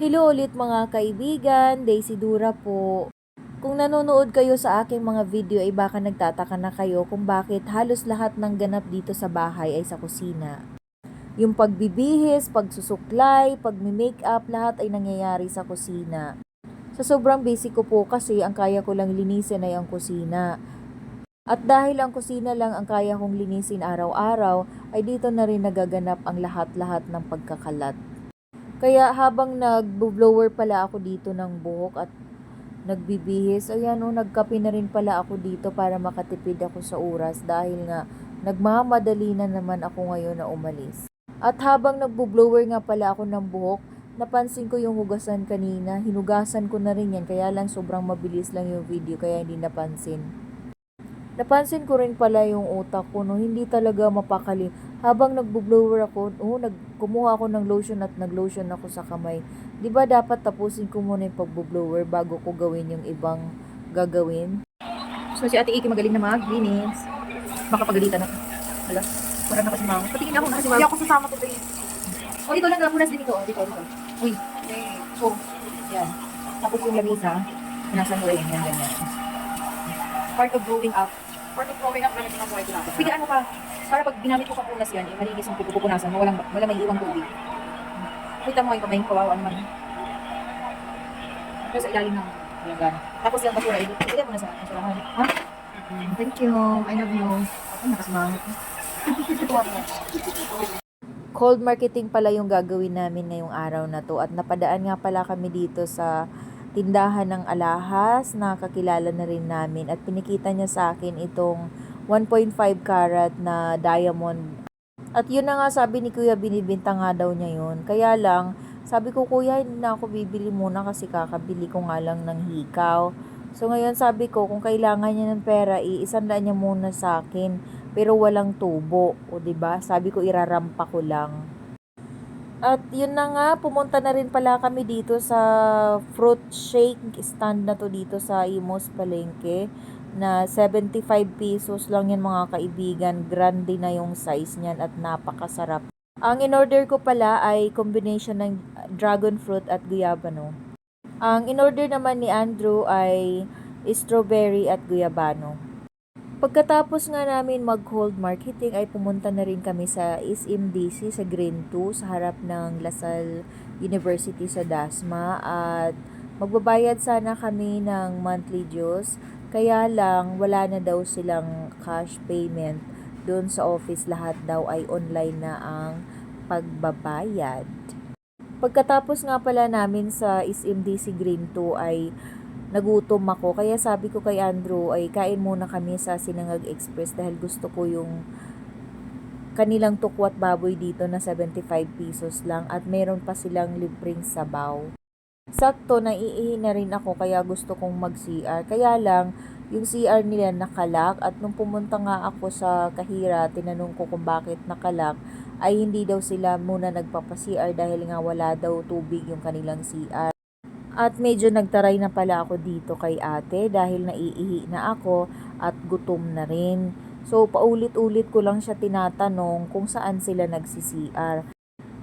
Hello ulit mga kaibigan, Daisy Dura po. Kung nanonood kayo sa aking mga video ay baka nagtataka na kayo kung bakit halos lahat ng ganap dito sa bahay ay sa kusina. Yung pagbibihis, pagsusuklay, pagmi-makeup, lahat ay nangyayari sa kusina. Sa sobrang basic ko po kasi ang kaya ko lang linisin ay ang kusina. At dahil ang kusina lang ang kaya kong linisin araw-araw, ay dito na rin nagaganap ang lahat-lahat ng pagkakalat. Kaya habang nagbo-blower pala ako dito ng buhok at nagbibihis, ayan o, nagkape na rin pala ako dito para makatipid ako sa oras dahil nga nagmamadali na naman ako ngayon na umalis. At habang nagbo-blower nga pala ako ng buhok, napansin ko yung hugasan kanina, hinugasan ko na rin yan, kaya lang sobrang mabilis lang yung video kaya hindi napansin. Napansin ko rin pala yung utak ko, no, hindi talaga mapakali. Habang nagbo-blower ako, oh, nag, kumuha ako ng lotion at nag-lotion ako sa kamay. Di ba dapat tapusin ko muna yung pagbo-blower bago ko gawin yung ibang gagawin? So si Ate Iki magaling na maglinis. Baka pagalitan ako. Hala, parang na kasi mama. Patingin ako na kasi Hindi mama. ako sasama to guys. O dito lang, napunas din ito. O, dito, dito. Uy. Okay. So, yan. Tapos yung lamisa, nasa mo rin. Yan, ganyan. Part of growing up. Part of growing up namin ng buhay ko natin. Sige, ano pa? Para pag ginamit ko kapunas yan, eh, malinis yung pupunasan mo. Walang, walang may iwang tubig. Kita mo yung kamay, kawawa naman. Pero sa ilalim ng lagan. Tapos yung basura, ilagay mo na sa basurahan. Ha? Thank you. I love you. Ako nakasmang. Cold marketing pala yung gagawin namin ngayong araw na to at napadaan nga pala kami dito sa tindahan ng alahas na kakilala na rin namin at pinikita niya sa akin itong 1.5 carat na diamond. At yun na nga sabi ni Kuya binibinta nga daw niya yun. Kaya lang, sabi ko Kuya hindi na ako bibili muna kasi kakabili ko nga lang ng hikaw. So ngayon sabi ko kung kailangan niya ng pera, iisandaan niya muna sa akin pero walang tubo, o ba? Sabi ko irarampa ko lang. At yun na nga, pumunta na rin pala kami dito sa fruit shake stand na to dito sa Imos Palengke na 75 pesos lang yan mga kaibigan. Grande na yung size niyan at napakasarap. Ang in-order ko pala ay combination ng dragon fruit at guyabano. Ang in-order naman ni Andrew ay strawberry at guyabano. Pagkatapos nga namin mag-hold marketing ay pumunta na rin kami sa SMDC sa Green 2 sa harap ng Lasal University sa Dasma. At magbabayad sana kami ng monthly dues. Kaya lang wala na daw silang cash payment doon sa office. Lahat daw ay online na ang pagbabayad. Pagkatapos nga pala namin sa SMDC Green 2 ay nagutom ako. Kaya sabi ko kay Andrew ay kain muna kami sa Sinangag Express dahil gusto ko yung kanilang tukwat baboy dito na 75 pesos lang at meron pa silang libreng sabaw. Sakto, naiihi na rin ako kaya gusto kong mag-CR. Kaya lang, yung CR nila nakalak at nung pumunta nga ako sa Kahira, tinanong ko kung bakit nakalak, ay hindi daw sila muna nagpapa-CR dahil nga wala daw tubig yung kanilang CR. At medyo nagtaray na pala ako dito kay ate dahil naiihi na ako at gutom na rin. So paulit-ulit ko lang siya tinatanong kung saan sila nagsi-CR.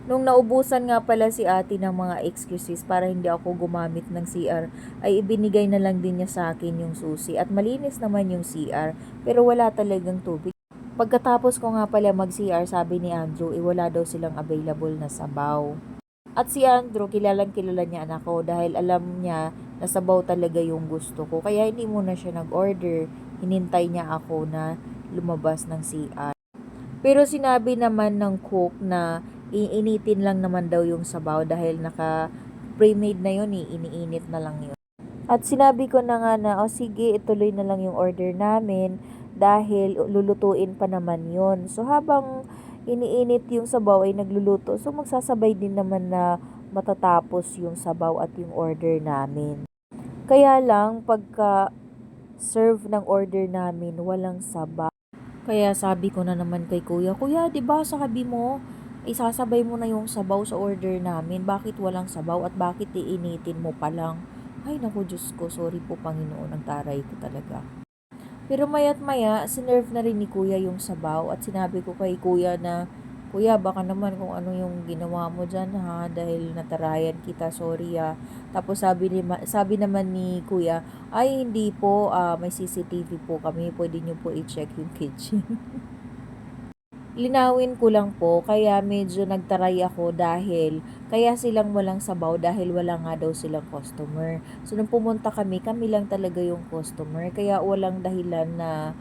Nung naubusan nga pala si ate ng mga excuses para hindi ako gumamit ng CR, ay ibinigay na lang din niya sa akin yung susi at malinis naman yung CR pero wala talagang tubig. Pagkatapos ko nga pala mag-CR, sabi ni Andrew, eh wala daw silang available na sabaw. At si Andrew, kilalang kilala niya anak ko dahil alam niya na sabaw talaga yung gusto ko. Kaya hindi muna siya nag-order. Hinintay niya ako na lumabas ng CR. Pero sinabi naman ng cook na iinitin lang naman daw yung sabaw dahil naka pre-made na yun, eh, iniinit na lang yun. At sinabi ko na nga na, o oh, sige, ituloy na lang yung order namin dahil lulutuin pa naman yun. So habang iniinit yung sabaw ay nagluluto, so magsasabay din naman na matatapos yung sabaw at yung order namin. Kaya lang, pagka serve ng order namin, walang sabaw. Kaya sabi ko na naman kay kuya, Kuya, di ba sabi mo, isasabay mo na yung sabaw sa order namin. Bakit walang sabaw at bakit iinitin mo pa lang? Ay naku Diyos ko, sorry po Panginoon, ang taray ko talaga. Pero mayat maya, sinerve na rin ni kuya yung sabaw at sinabi ko kay kuya na Kuya, baka naman kung ano yung ginawa mo dyan ha, dahil natarayan kita, sorry ah. Tapos sabi, ni, sabi naman ni kuya, ay hindi po, ah, may CCTV po kami, pwede nyo po i-check yung kitchen. Linawin ko lang po, kaya medyo nagtaray ako dahil kaya silang walang sabaw dahil wala nga daw silang customer. So nung pumunta kami, kami lang talaga yung customer. Kaya walang dahilan na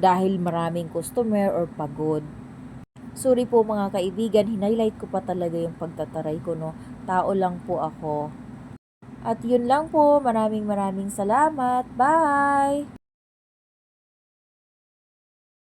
dahil maraming customer or pagod. Sorry po mga kaibigan, hinighlight ko pa talaga yung pagtataray ko no. Tao lang po ako. At yun lang po, maraming maraming salamat. Bye!